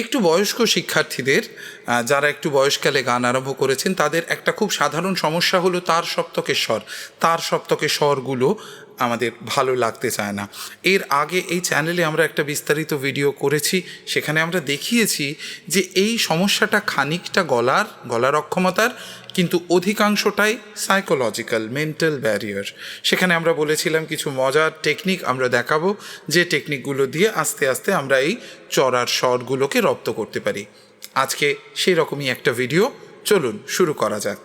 একটু বয়স্ক শিক্ষার্থীদের যারা একটু বয়সকালে গান আরম্ভ করেছেন, তাদের একটা খুব সাধারণ সমস্যা হলো তার সপ্তকের স্বর তার সপ্তকের স্বরগুলো আমাদের ভালো লাগতে চায় না। এর আগে এই চ্যানেলে আমরা একটা বিস্তারিত ভিডিও করেছি, সেখানে আমরা দেখিয়েছি যে এই সমস্যাটা খানিকটা গলার গলার অক্ষমতার, কিন্তু অধিকাংশটাই সাইকোলজিক্যাল মেন্টাল ব্যারিয়ার সেখানে আমরা বলেছিলাম কিছু মজার টেকনিক আমরা দেখাবো, যে টেকনিকগুলো দিয়ে আস্তে আস্তে আমরা এই চড়ার স্বরগুলোকে রপ্ত করতে পারি। আজকে সেই রকমই একটা ভিডিও চলুন শুরু করা যাক।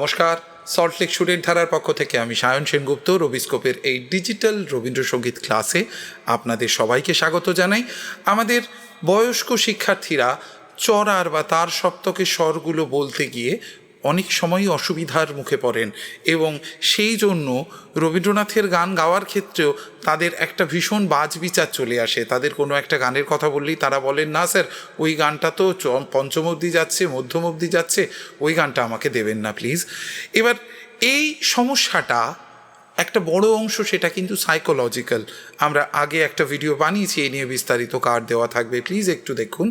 নমস্কার। সল্টলেক সুরের ধারার পক্ষ থেকে আমি সায়ন সেনগুপ্ত রবিস্কোপের এই ডিজিটাল রবীন্দ্রসঙ্গীত ক্লাসে আপনাদের সবাইকে স্বাগত জানাই। আমাদের বয়স্ক শিক্ষার্থীরা চড়ার বা তার সপ্তকের স্বরগুলো বলতে গিয়ে অনেক সময়ই অসুবিধার মুখে পড়েন এবং সেই জন্য রবীন্দ্রনাথের গান গাওয়ার ক্ষেত্রেও তাদের একটা ভীষণ বাজ বিচার চলে আসে। তাদের কোনো একটা গানের কথা বললেই তারা বলেন, না স্যার, ওই গানটা তো পঞ্চম অবধি যাচ্ছে, মধ্যম অবধি যাচ্ছে, ওই গানটা আমাকে দেবেন না, প্লিজ। এবার এই সমস্যাটা একটা বড় অংশ সেটা কিন্তু সাইকোলজিক্যাল আমরা আগে একটা ভিডিও বানিয়েছি এই নিয়ে বিস্তারিত কার্ড দেওয়া থাকবে প্লিজ একটু দেখুন।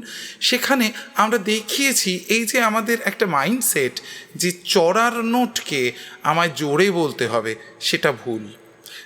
সেখানে আমরা দেখিয়েছি এই যে আমাদের একটা মাইন্ডসেট যে চড়ার নোটকে আমায় জোরে বলতে হবে, সেটা ভুল।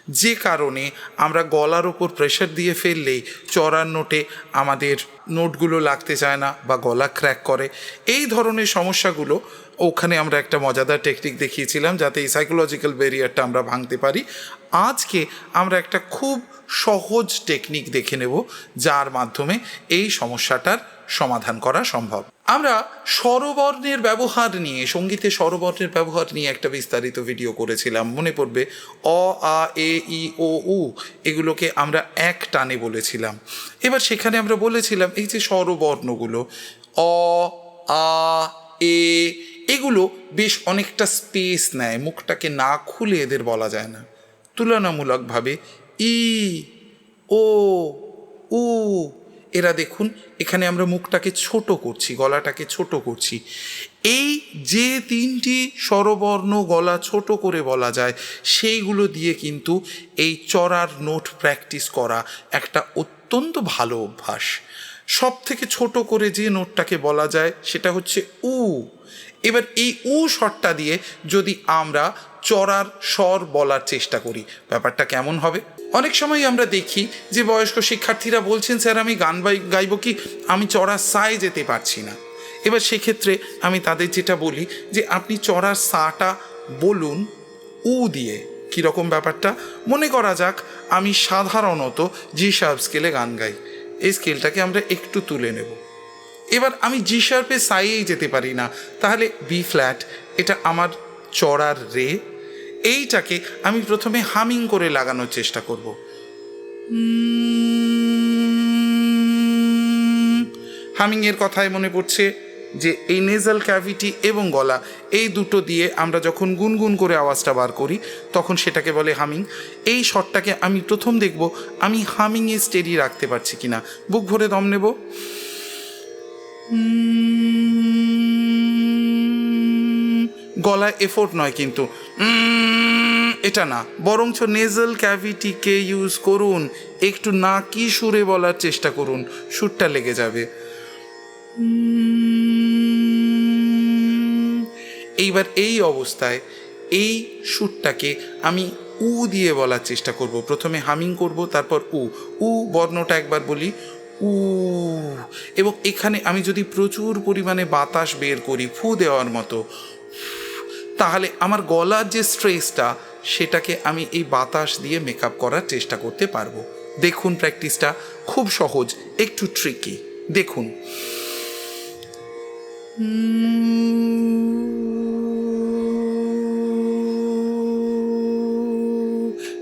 যে কারণে আমরা গলার ওপর প্রেশার দিয়ে ফেললেই চড়ার নোটে আমাদের নোটগুলো লাগতে চায় না বা গলা ক্র্যাক করে। এই ধরনের সমস্যাগুলো ওখানে আমরা একটা মজাদার টেকনিক দেখিয়েছিলাম যাতে এই সাইকোলজিক্যাল ব্যারিয়ারটা আমরা ভাঙতে পারি। আজকে আমরা একটা খুব সহজ টেকনিক দেখে নেব যার মাধ্যমে এই সমস্যাটার সমাধান করা সম্ভব। আমরা স্বরবর্ণের ব্যবহার নিয়ে, সঙ্গীতে স্বরবর্ণের ব্যবহার নিয়ে একটা বিস্তারিত ভিডিও করেছিলাম। মনে পড়বে, অ, আ, এ, ই, ও, উ এগুলোকে আমরা এক টানে বলেছিলাম। এবার সেখানে আমরা বলেছিলাম, এই যে স্বরবর্ণগুলো, অ, আ, এ, এগুলো বেশ অনেকটা স্পেস নেয়, মুখটাকে না খুলে এদের বলা যায় না। তুলনামূলকভাবে ই, ও, উ এরা দেখুন, এখানে আমরা মুখটাকে ছোট করছি, গলাটাকে ছোট করছি। এই যে তিনটি স্বরবর্ণ গলা ছোট করে বলা যায়, সেইগুলো দিয়ে কিন্তু এই চড়ার নোট প্র্যাকটিস করা একটা অত্যন্ত ভালো অভ্যাস। সব থেকে ছোট করে যে নোটটাকে বলা যায়, সেটা হচ্ছে উ। এবার এই উ স্বরটা দিয়ে যদি আমরা চড়ার স্বর বলার চেষ্টা করি, ব্যাপারটা কেমন হবে? অনেক সময় আমরা দেখি যে বয়স্ক শিক্ষার্থীরা বলছেন, স্যার, আমি গান গাইব কি? আমি চড়ার সায় যেতে পারছি না। এবার সেক্ষেত্রে আমি তাদের যেটা বলি যে, আপনি চড়ার সাটা বলুন, উ দিয়ে। কীরকম ব্যাপারটা? মনে করা যাক, আমি সাধারণত জি শার্প স্কেলে গান গাই। এই স্কেলটাকে আমরা একটু তুলে নেব। এবার আমি জি শার্পে সাইয়েই যেতে পারি না। তাহলে বি ফ্ল্যাট এটা আমার চড়ার রে এইটাকে আমি প্রথমে হামিং করে লাগানোর চেষ্টা করব। হামিংয়ের কথায় মনে পড়ছে যে এই নেজাল ক্যাভিটি এবং গলা, এই দুটো দিয়ে আমরা যখন গুনগুন করে আওয়াজটা বার করি, তখন সেটাকে বলে হামিং। এই শটটাকে আমি প্রথম দেখব, আমি হামিংয়ে স্টেডি রাখতে পারছি কিনা। বুক ভরে দম নেব। গলায় এফোর্ট নয় কিন্তু এটা না। বরঞ্চ নেজাল ক্যাভিটিকে ইউজ করুন, একটু নাকি সুরে বলার চেষ্টা করুন, সুরটা লেগে যাবে। এইবার এই অবস্থায় এই সুরটাকে আমি উ দিয়ে বলার চেষ্টা করব। প্রথমে হামিং করব, তারপর উ। উ বর্ণটা একবার বলি। উ। এবং এখানে আমি যদি প্রচুর পরিমাণে বাতাস বের করি, ফু দেওয়ার মতো। তাহলে আমার গলার যে স্ট্রেসটা সেটাকে আমি এই বাতাস দিয়ে মেকআপ করার চেষ্টা করতে পারব। দেখুন প্র্যাকটিসটা খুব সহজ, একটু ট্রিকি দেখুন।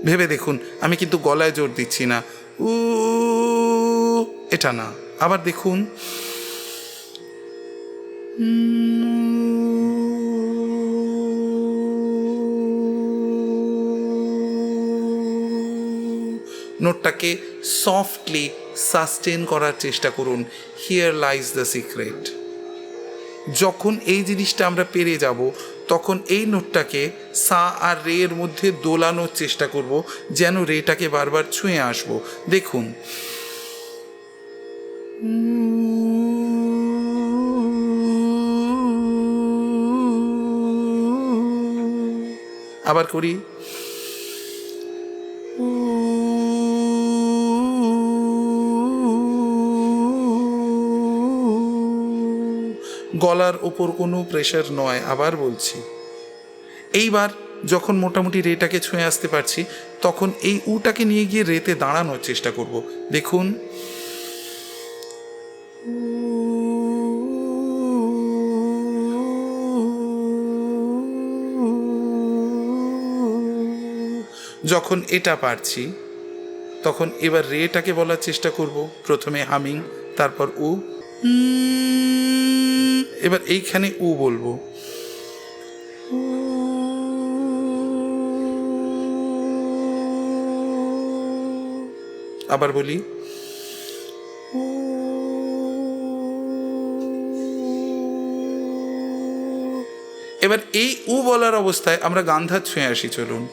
ভেবে দেখুন, আমি কিন্তু গলায় জোর দিচ্ছি না। উ, এটা না। আবার দেখুন। নোটটাকে সফটলি সাস্টেন করার চেষ্টা করুন। হিয়ার লাইজ দ্য সিক্রেট যখন এই জিনিসটা আমরা পেরে যাব, তখন এই নোটটাকে সা আর রে এর মধ্যে দোলানোর চেষ্টা করব, যেন রেটাকে বারবার ছুঁয়ে আসব। দেখুন। আবার করি। গলার ওপর কোনো প্রেশার নয় আবার বলছি। এইবার যখন মোটামুটি রেটাকে ছুঁয়ে আসতে পারছি তখন এই উটাকে নিয়ে গিয়ে রেতে দাঁড়ানোর চেষ্টা করব। দেখুন। যখন এটা পারছি তখন এবার রেটাকে বলার চেষ্টা করব। প্রথমে হামিং তারপর উ। উম, এবার এইখানে উ বলব। আবার বলি। এবার এই উ বলার অবস্থায় আমরা গান্ধার ছুঁয়ে আসি, চলুন।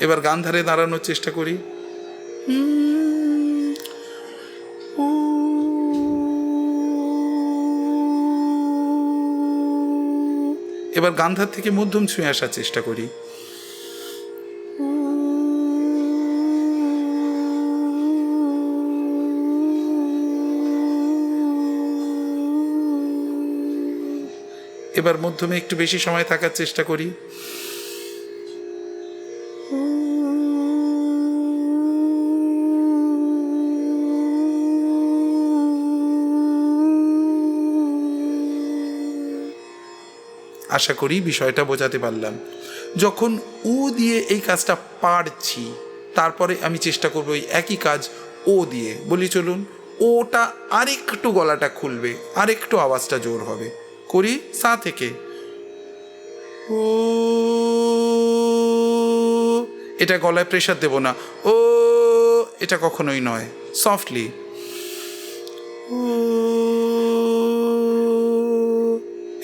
এবার গান ধারে দাঁড়ানোর চেষ্টা করি। এবার গান্ধার থেকে মধ্যম ছুঁয়ে আসার চেষ্টা করি। এবার মধ্যমে একটু বেশি সময় থাকার চেষ্টা করি। আশা করি বিষয়টা বোঝাতে পারলাম। যখন ও দিয়ে এই কাজটা পারছি, তারপরে আমি চেষ্টা করব ওই একই কাজ ও দিয়ে। বলি চলুন, ওটা আরেকটু গলাটা খুলবে, আরেকটু আওয়াজটা জোর হবে। করি, সা থেকে। ও, এটা গলায় প্রেশার দেব না। ও, এটা কখনোই নয়। সফটলি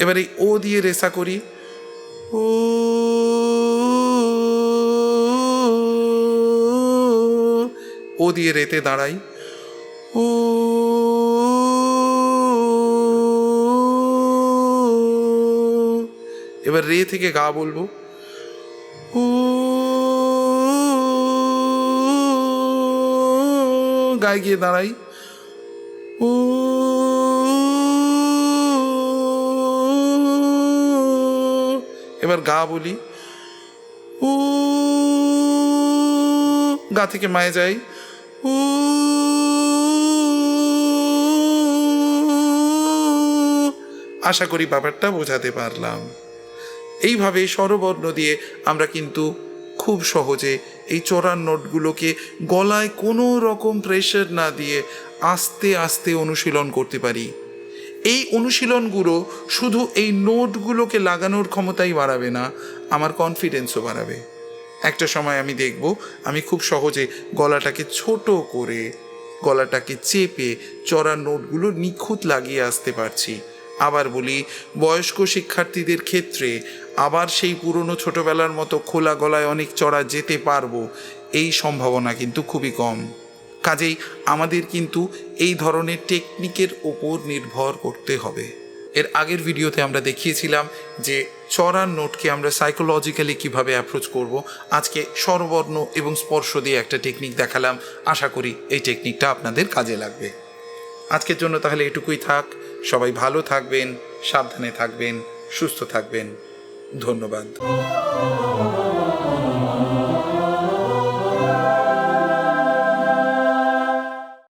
এবার এই ও দিয়ে রেসা করি। ও ও দিয়ে রেতে দাঁড়াই। ও এবার রে থেকে গা বলব। ও গায়ে গিয়ে দাঁড়াই। এবার গা বলি। ও গা থেকে মায়ে যাই। ও আশা করি ব্যাপারটা বোঝাতে পারলাম। এইভাবে স্বরবর্ণ দিয়ে আমরা কিন্তু খুব সহজে এই চড়ার নোটগুলোকে গলায় কোনো রকম প্রেশার না দিয়ে আস্তে আস্তে অনুশীলন করতে পারি। এই অনুশীলনগুলো শুধু এই নোটগুলোকে লাগানোর ক্ষমতাই বাড়াবে না, আমার কনফিডেন্সও বাড়াবে। একটা সময় আমি দেখব, আমি খুব সহজে গলাটাকে ছোট করে, গলাটাকে চেপে চড়ার নোটগুলো নিখুঁত লাগিয়ে আসতে পারছি। আবার বলি, বয়স্ক শিক্ষার্থীদের ক্ষেত্রে আবার সেই পুরনো ছোটবেলার মতো খোলা গলায় অনেক চড়া যেতে পারব, এই সম্ভাবনা কিন্তু খুবই কম। কাজেই আমাদের কিন্তু এই ধরনের টেকনিকের ওপর নির্ভর করতে হবে। এর আগের ভিডিওতে আমরা দেখিয়েছিলাম যে চড়ার নোটকে আমরা সাইকোলজিক্যালি কীভাবে অ্যাপ্রোচ করব। আজকে স্বরবর্ণ এবং স্পর্শ দিয়ে একটা টেকনিক দেখালাম। আশা করি এই টেকনিকটা আপনাদের কাজে লাগবে। আজকের জন্য তাহলে এটুকুই থাক। সবাই ভালো থাকবেন, সাবধানে থাকবেন, সুস্থ থাকবেন। ধন্যবাদ।